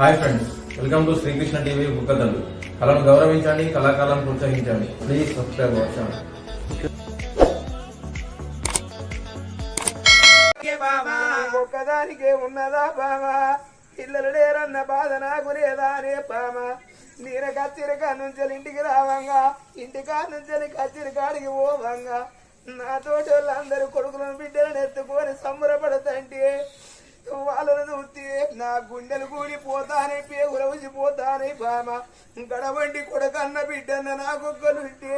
Hi friends welcome to Sri Krishna TV బుక్కదండు కళను గౌరవించండి కళాకాలను ప్రోత్సహించండి. ప్లీజ్ సబ్స్క్రైబ్ అవర్ ఛానల్ ఒక్కదానికే ఉన్నదా బామా పిల్లలు లేరన్న బాధ నాకు లేదా అనే బామ నేను కచ్చిరికా నుంచి ఇంటికి రావంగా ఇంటికా నుంచి కచ్చిరి కాడికి పోవంగా. నా తోటి వాళ్ళందరూ కొడుకులను బిడ్డలను ఎత్తుకొని సంబరపడతంటే వాళ్ళను చూస్తే నా గుండెలు కూలిపోతానే పేగుల ఉసిపోతానే బామ. గడవండి కొడుకన్న బిడ్డన్న నా కుక్కలుంటే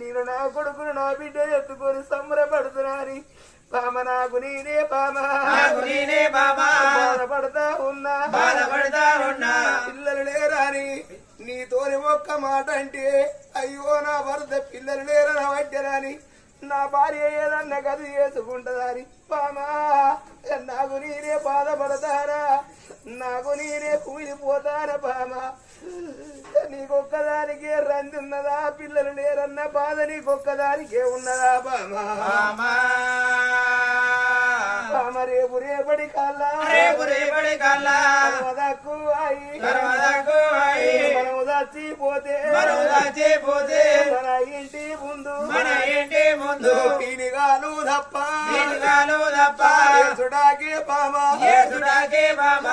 నేను నా కొడుకును నా బిడ్డ ఎత్తుకొని సంబరపడుతున్నాని. బామ నాకు నేనే బామ. నాకు నేనే బాబా బాధపడతా ఉన్నా. బాధపడతా ఉన్నా. పిల్లలు లేరని నీతోని ఒక్క మాట అంటే అయ్యో నా భర్త పిల్లలు లేరని వడ్డరని. నా భార్య ఏదన్నా గది చేసుకుంటదని బామా నాకు నేనే బాధపడతారా? నాకు నేనే కూలిపోతారా బామా? నీకొక్కదానికే రంది ఉన్నదా? పిల్లలు లేరన్న బాధ నీకొక్కదానికే ఉన్నదా బామా. రేపు రేపటి కల్లా రేపు రేపటి కల్లా సర్వదకు అయి సర్వదకు అయి మనము చచ్చిపోతే మనము చచ్చిపోతే మన ఇంటి ముందు. మన ఇంటి ముందు. తప్ప తప్ప ఏసుడాకే బాబా అన్న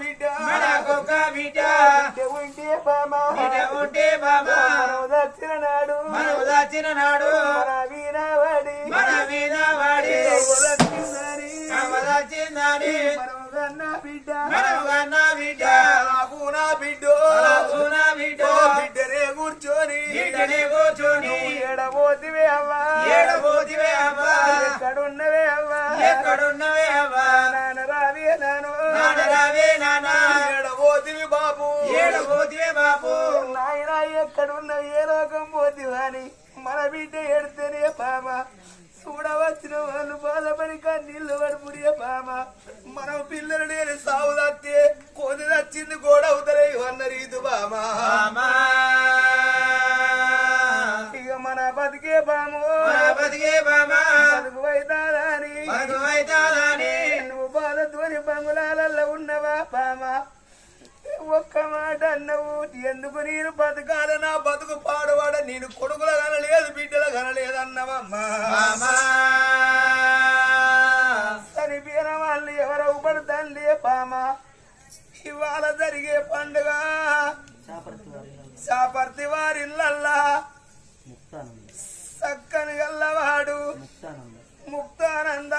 బిడ్డ. మన కుక్క బిడ్డ ఉంటే పామ బిడ్డ ఉంటే బాబా మనం దచ్చిన నాడు మనము దాచిన నాడు మన వీణవాడి మన మీద వాడి దచ్చిందని కామదాచిందని మనం కన్న బిడ్డ. మనము కన్న బిడ్డ. నాకు నా బిడ్డ. అలాగున బిడ్డ బిడ్డనే కూర్చొని. బిడ్డనే కూర్చొని. ఏడబోతివే అవ్వా. ఏడబోతివే అవ్వా. ఎక్కడున్నవే అవ్వా. ఎక్కడున్నవే అవ్వా. నాన్న రావే నాను. ఏడబోతివి బాబు. ఏడబోతివే బాపు నాయన ఎక్కడున్నవి ఏ లోకం పోతివని? మన బిడ్డ ఎడితేనే పామ. చూడవచ్చిన వాళ్ళు బాధపడి కన్నీళ్ళు పడిపుడే పామ. మనం పిల్లలు లేని సాగు తత్తే కోది నచ్చింది కూడా అవుతలే అన్న రీతు బామ బామా ఇక మన బతికే మన బతికే బామా బతుకు వైతాదని పామ ఒక్క మాట అన్నవు. ఎందుకు నేను బతకాల? నా బతుకు పాడవాడ నేను కొడుకుల కనలేదు బిడ్డల కనలేదు అన్నవమ్మా. చనిపోయిన వాళ్ళు ఎవరవు పడతానులే పామ ఇవాళ జరిగే పండుగ. చాపర్తి వారిల్లల్లా చక్కని గల్లవాడు. ముక్తానంద.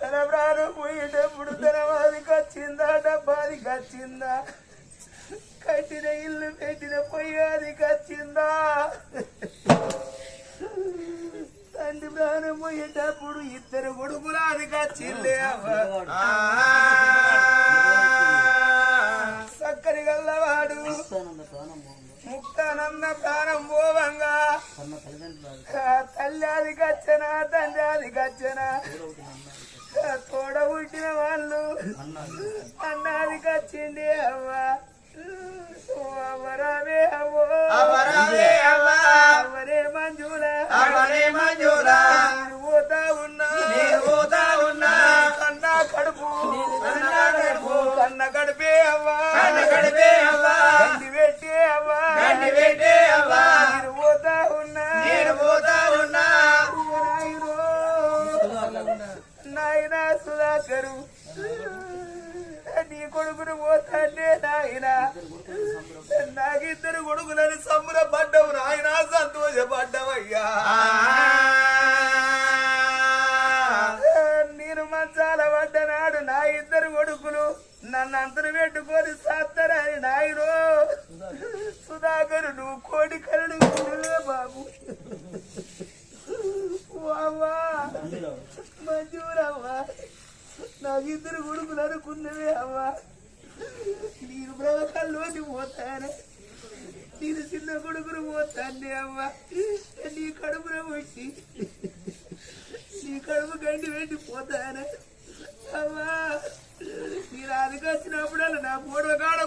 తన ప్రాణం పోయేటప్పుడు తన వాదికి వచ్చిందా? డబ్బాదికి వచ్చిందా? కట్టిన ఇల్లు పెట్టిన పొయ్యాదికి వచ్చిందా? తండ్రి ప్రాణం పోయేటప్పుడు ఇద్దరు కొడుకులాదికి వచ్చిందే అవ్వ. చక్కని గల్లవాడు. ముక్తానంద ప్రాణం పోవంగా. తల్లి అది గచ్చనా తండ్రి అది గచ్చనా తోడ పుట్టిన వాళ్ళు. అన్నాది కచ్చింది అవ్వ. అవ్వో. అవరావే అవ్వా. అవ్వరే మంజుల అవరే మంజులా నేను పోతా ఉన్నా. నేను పోతా ఉన్నా. కన్నా కడుపు. కన్న కడుపు. కన్న కడుపే అవ్వా. కన్న కడిపే అవ్వా. గండి పెట్టే అవ్వా. గండి పెట్టే అవ్వా. నేను పోతా సుధాకరు నీ కొడుకును పోతాడే నాయన. నాకిద్దరు కొడుకులని సంబరపడ్డావు నాయన. సంతోషపడ్డవయ్యా. నేను మంచాల పడ్డనాడు నా ఇద్దరు కొడుకులు నన్ను అందరు పెట్టుకొని సత్తరని నాయనో. సుధాకరు నువ్వు కోడి కరుడు బాబు. వావ్వా మంజూరవ్వా. నాకు ఇద్దరు కొడుకులు అనుకున్నవే అమ్మా. నేను బ్రవకాల్లోకి పోతానే. నేను చిన్న కొడుకును పోతానే అమ్మా. నీ కడుపులో వచ్చి నీ కడుపు గండి పెట్టి పోతానే. అమ్మా నీ రాజుకొచ్చినప్పుడల్లా నా పూర్వ కాడ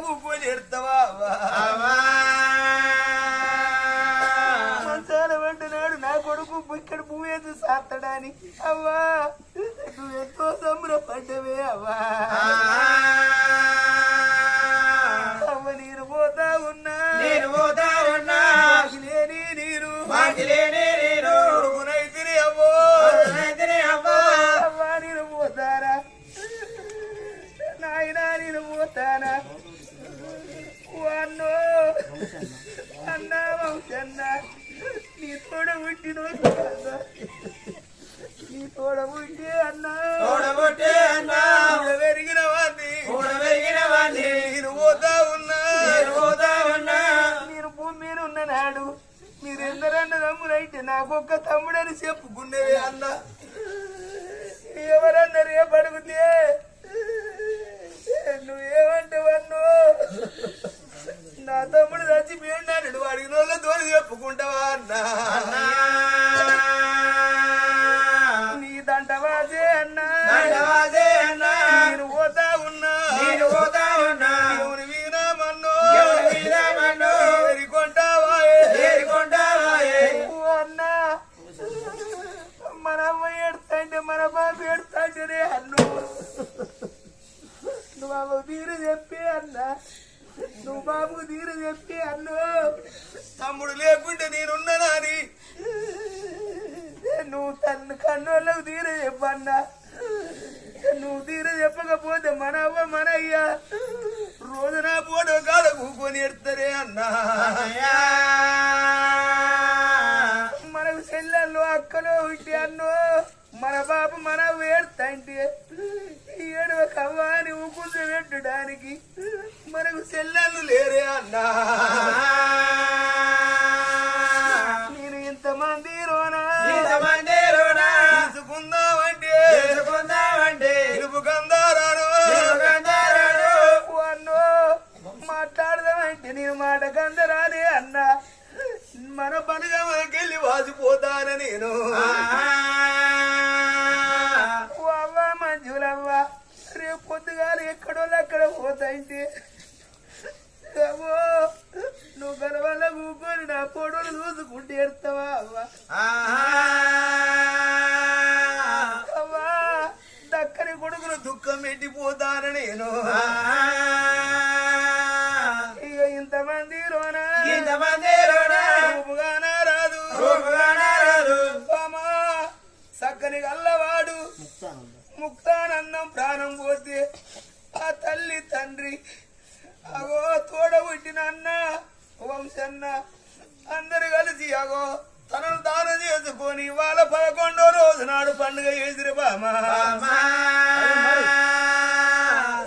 అమ్మా! ఇక్కడ నువ్వేదో సాతడానికి అవ్వా. నువ్వెంతో సంబరపడ్డవే అవ్వా. ఓడింది అన్న. ఓడగొట్టే అన్న. పెరిగిన వాడిని భూమి మీద ఉన్న. నాడు మీరెందరన్న తమ్ముడైతే నాకొక్క తమ్ముడని చెప్పుకునేవే అన్నా.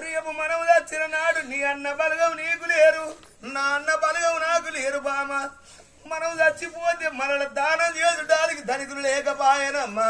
రేపు మనవు వచ్చిన నాడు నీ అన్న బలగం నీకు లేరు నా అన్న బలగం నాకు లేరు బామా. మనం చచ్చిపోతే మనల దానం చేసుడానికి ధనికులు లేకపాయనమ్మా.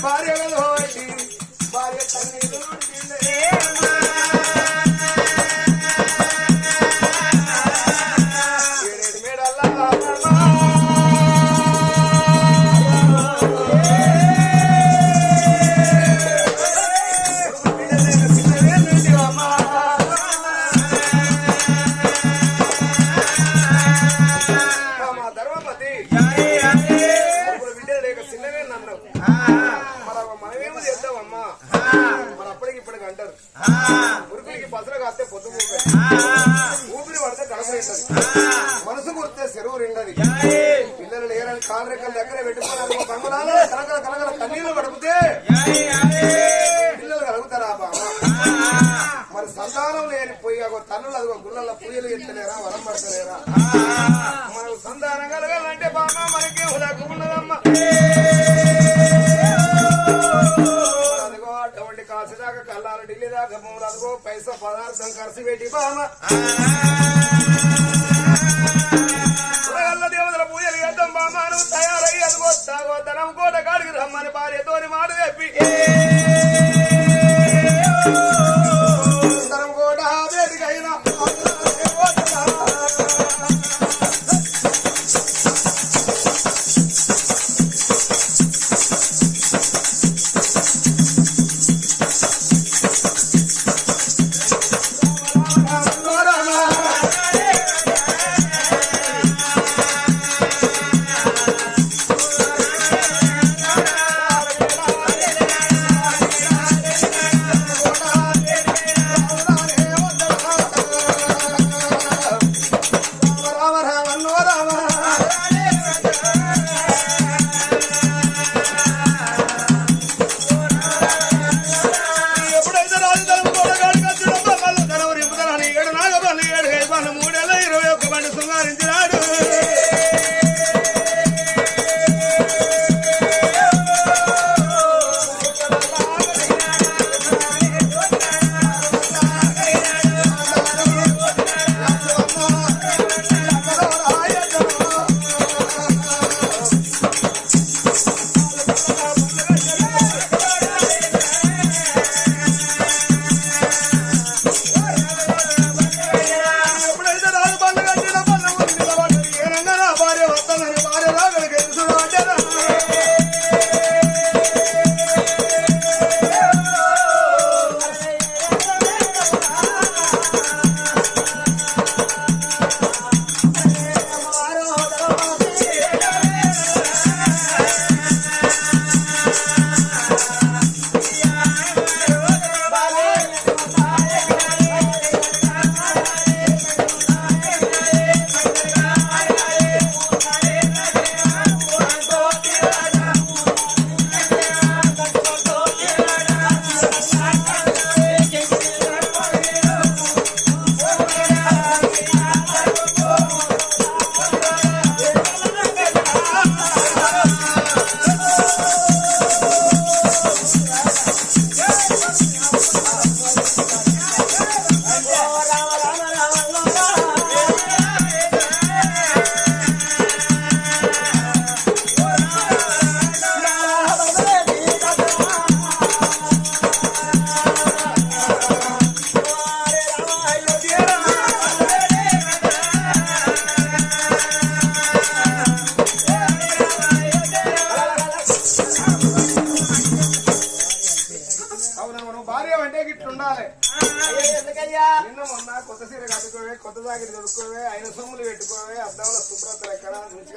Everybody, everybody. కోరికల దగ్గర పెట్టుకోవాలి బంగులాల కలకల కలకల కన్నీళ్ళు పడిపితే పిల్లలు కలుగుతారా బాబా? మరి సంతానం లేని పోయి ఒక తన్నులు అది ఒక గుళ్ళల్లో పూజలు ఎత్తలేరా వరం పడతలేరా? మనకు సంతానం కలగాలంటే బాబా మనకి హుదాకు ఉన్నదమ్మా. అటువంటి కాసు దాకా ఢిల్లీ దాకా భూములు అదిగో పైసా పదార్థం ఖర్చు పెట్టి బామా బామాను తయారయ్యి అదిగోస్తాగో తనం కోట కాడికి రమ్మని భార్యతోని మాట చెప్పి.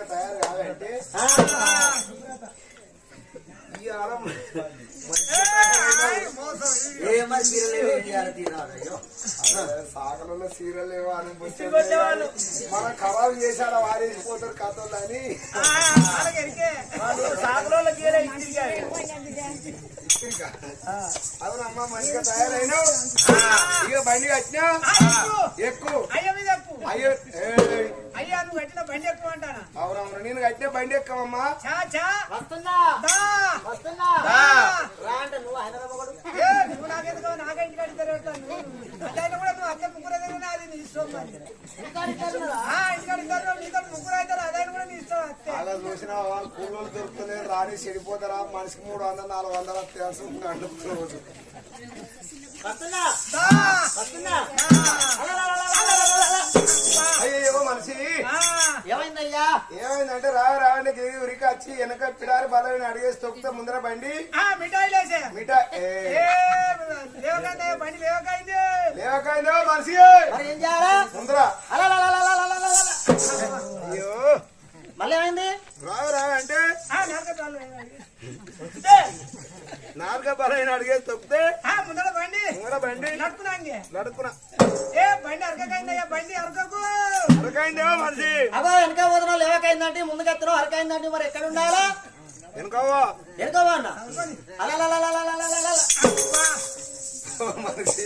ఎక్కడ మంచిగా తయారు కావాలంటే ఈ ఆలం సాగలలో సీరియల్ ఏవో అని ముచ్చట్లు మన ఖరాబ్ చేశాడు వారేసిపోతారు కథలు అని. అవునమ్మా మంచిగా తయారైనావు. ఇక బండి కట్టినా? ఎక్కువ. అయ్య. అయ్యో నువ్వు కట్టిన బండి ఎక్కువ అంటానా అవునమ్మా నేను కట్టిన బండి ఎక్కమమ్మా చా చా. రా అంటే నువ్వు హైదరాబాద్ ఏ, నువ్వు నాకెందుకు నాకే అట్లయినా కూడా నువ్వు అక్క ముగ్గురు అయితే అది నీ ఇష్టం మరి. ఆ, ఇంటికి అడుగుతారు నీతో ముగ్గురు అవుతారు అదైనా కూడా నీ ఇష్టం అంతే అలా చూసిన వాళ్ళు కూలోళ్ళు దొరుకుతలేదు రాని చెడిపోతారా? మనిషికి మూడు వందలు నాలుగు వందలు తెలుసుకుంటాడు రోజు. వస్తుందా దా. తులసి. ఏమైందయ్యా? ఏమైందంటే రా రాని గిరి ఉరికి వచ్చి వెనక పిడారి బలమైన అడిగేసి తొక్కుతా ముందర బండి. మిఠాయి లేవకాయిందో. మనిషి. ముందర. అయ్యో. మళ్ళీ రావు రావు అంటే? నాలుగ బలైన అడిగే. తొక్కితే ముందర బండి. బండి. నడుకున్నా నడుకున్నా ఏ బండి అరకైందయ్యా బండి అరకకు. అరకైందేమో మనిషి. అబ్బా వెనక పోతున్నా లేవకైందంటే ముందుకు ఎత్తనం అరకైందంటే మరి ఎక్కడ ఉండాలా? వెనుకోవో? వెనుకోవా అన్న అలా మనిషి.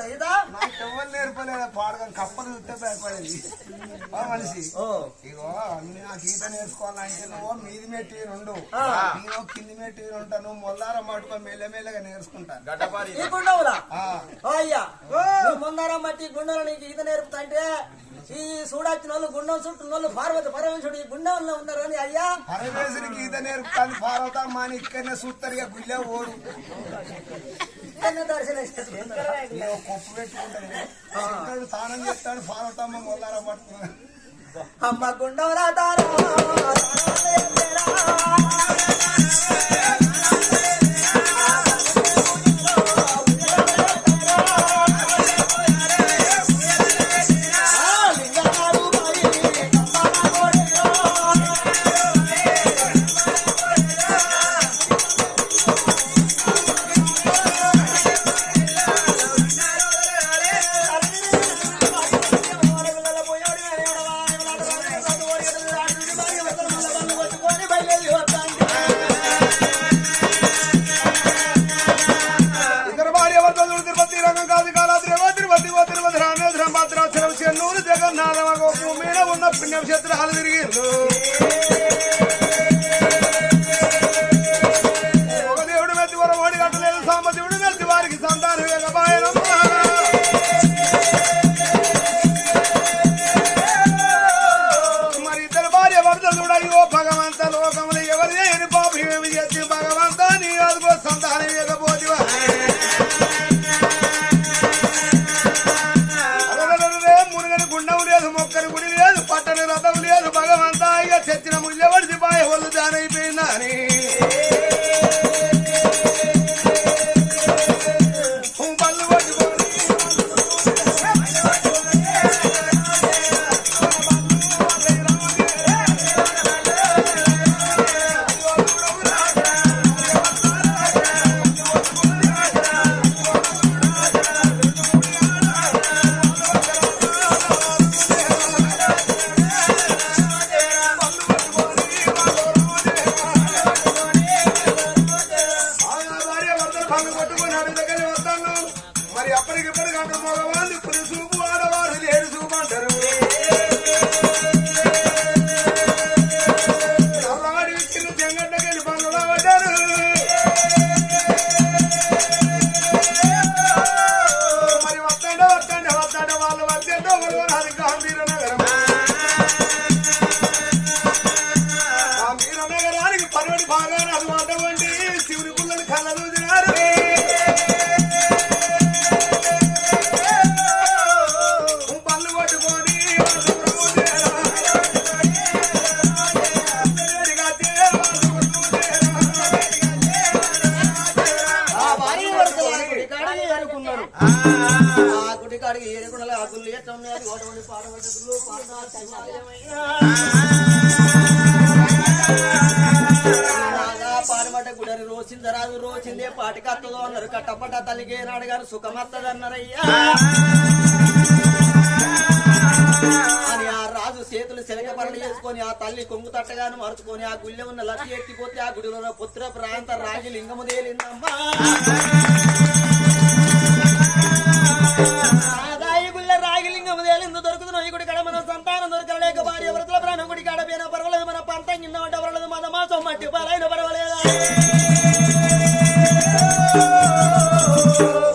买的。చూస్తే భయపడేది. మనిషి ఓ. ఇగో అన్ని నాకు ఈత నేర్చుకోవాలంటే నువ్వు మీది మెట్టి రెండు. ఆ. నేను కింది మెట్టి ఉంటాను మొల్లారం పట్టుకో మెల్లమెల్లగా నేర్చుకుంటాను బట్టి గుండెలు నీకు ఈత నేర్పుతా అంటే ఈ చూడొచ్చిన వాళ్ళు గుండం చుట్టూ వాళ్ళు పార్వతి పరమేశ్వరుడు ఈ గుండంలో ఉన్నారు అని అయ్యా. పరమేశ్వరికి ఈత నేర్పుతాను పార్వతా మాని ఇక్కడనే చూస్తారు. గుళ్ళే ఓడు. దర్శనం కొప్పు పెట్టుకుంటాను స్నానం చేస్తాడు. పార్వతమ్మ మొల్లారం పట్టుకున్నాను అమ్మ గుండవులా ఉన్న హాలు తిరిగి ನಾನೇ వచ్చిందే పాటికత్తదో అన్నారు. కట్టపడ్డ తల్లికి నాడు గారు సుఖమత్తదన్నారయ్యా. అని ఆ రాజు చేతులు శనగ పరణ చేసుకొని ఆ తల్లి కొంగు తట్టగాను మరుచుకొని ఆ గుళ్ళె ఉన్న లక్ష్మి ఎక్కిపోతే ఆ గుడిలో పుత్ర ప్రాంత రాగి లింగము తేలిందమ్మా. రాగి లింగము ఈ గుడి సంతానం భార్య ప్రాణం పర్వాలేదు మన పంట కింద ఉంటే పర్వాలేదు మన మాసం మట్టి పాలైన పర్వాలేదు?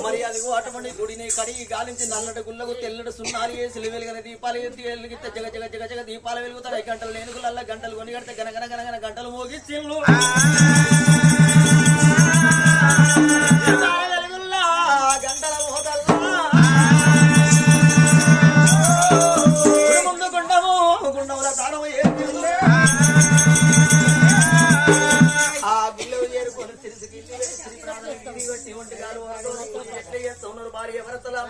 మరి అదిగో అటువంటి గుడిని కడిగి గాలించి నల్లటి గుళ్ళకు తెల్లటి సున్నాలు వేసి వెలుగని దీపాలు ఎత్తి వెలిగితే జగ జగ జగ జగ దీపాలు వెలుగుతాయి. గంటలు లేనుగులల్లా గంటలు కొని కడితే గనగన గనగన గంటలు మోగిచ్చిళ్ళు ఎట్లా